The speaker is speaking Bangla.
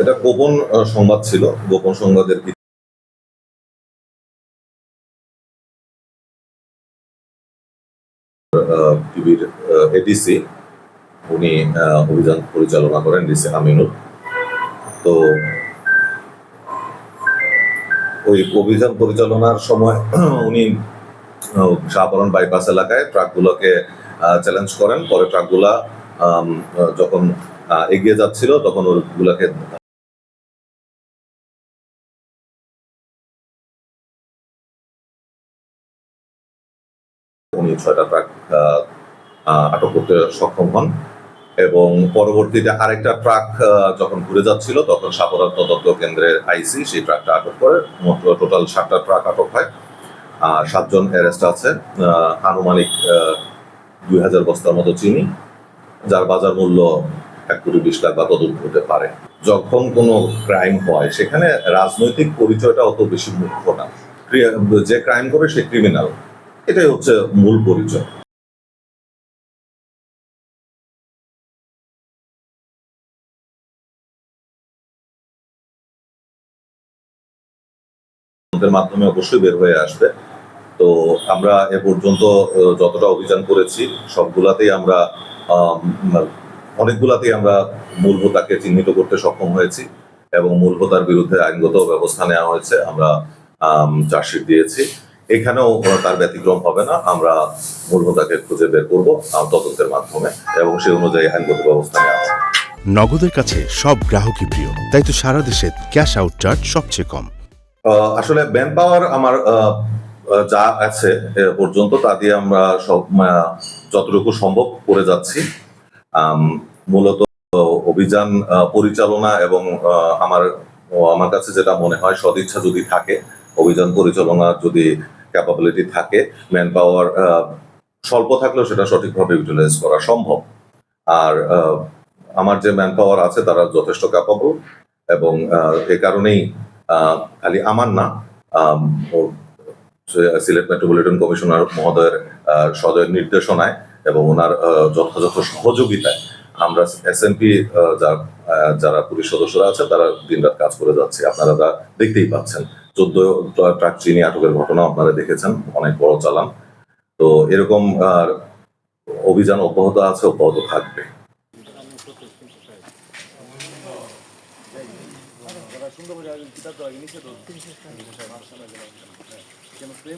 এটা গোপন সংবাদ ছিল। গোপন সংবাদের টিভির এডিসি উনি অভিযান পরিচালনা করেন ডিসি আমিনুল। তো ওই অভিযান পরিচালনার সময় উনি শাহপরণ বাইপাস এলাকায় ট্রাকগুলোকে চ্যালেঞ্জ করেন। পরে ট্রাকগুলা যখন এগিয়ে যাচ্ছিল, তখন ওগুলাকে উনি ছয়টা ট্রাক আটক করতে সক্ষম হন। এবং পরবর্তীতে আরেকটা ট্রাক যখন ঘুরে যাচ্ছিল, তখন সাপরাধ তদন্ত কেন্দ্রের আইসি সেই ট্রাকটা আটক করে। টোটাল সাতটা ট্রাক আটক হয়। সাতজন অ্যারেস্ট আছে। আনুমানিক দুই হাজার বস্তার মতো চিনি, যার বাজার মূল্য এক কোটি বিশ লাখ বা তদন্ত হতে পারে। যখন কোনো ক্রাইম হয়, সেখানে রাজনৈতিক পরিচয়টা অত বেশি মুখ্য না। যে ক্রাইম করে, সে ক্রিমিনাল এটাই হচ্ছে মূল পরিচয়। মাধ্যমে অবশ্যই বের হয়ে আসবে। তো আমরা এ পর্যন্ত যতটা অভিযান করেছি সবগুলাতেই আমরা আম, অনেকগুলাতেই আমরা মূল হোতাকে চিহ্নিত করতে সক্ষম হয়েছি এবং মূল হোতার বিরুদ্ধে আইনগত ব্যবস্থা নেওয়া হয়েছে আমরা চার্জশিট দিয়েছি। এখানেও তার ব্যতিক্রম হবে না আমরা মূল হোতাকে খুঁজে বের করব তদন্তের মাধ্যমে এবং সেই অনুযায়ী আইনগত ব্যবস্থা নেওয়া হবে। নগদের কাছে সব গ্রাহকই প্রিয় তাই তো সারা দেশে ক্যাশ আউট চার্জ সবচেয়ে কম। আসলে ম্যান পাওয়ার আমার যা আছে পর্যন্ত তা দিয়ে আমরা সব যতটুকু সম্ভব করে যাচ্ছি। মূলত অভিযান পরিচালনা এবং আমার আমার কাছে যেটা মনে হয় সদিচ্ছা যদি থাকে, অভিযান পরিচালনা যদি ক্যাপাবিলিটি থাকে ম্যান পাওয়ার স্বল্প থাকলেও সেটা সঠিকভাবে ইউটিলাইজ করা সম্ভব। আর আমার যে ম্যান পাওয়ার আছে তারা যথেষ্ট ক্যাপাবল এবং এ কারণেই খালি আমার না সিলেট মেট্রোপলিটন কমিশনার মহোদয়ের সদয় নির্দেশনায় এবং ওনার যথাযথ সহযোগিতায় আমরা এস এসএমপি যারা পুলিশ সদস্যরা আছে তারা দিনরাত কাজ করে যাচ্ছে। আপনারা তা দেখতেই পাচ্ছেন। চোদ্দ ট্রাক চিনি আটকের ঘটনা আপনারা দেখেছেন, অনেক বড় চালান। তো এরকম অভিযান অব্যাহত আছে, অব্যাহত থাকবে। Singapura il kitabı var, inicio todo. ¿Qué dices? ¿Qué.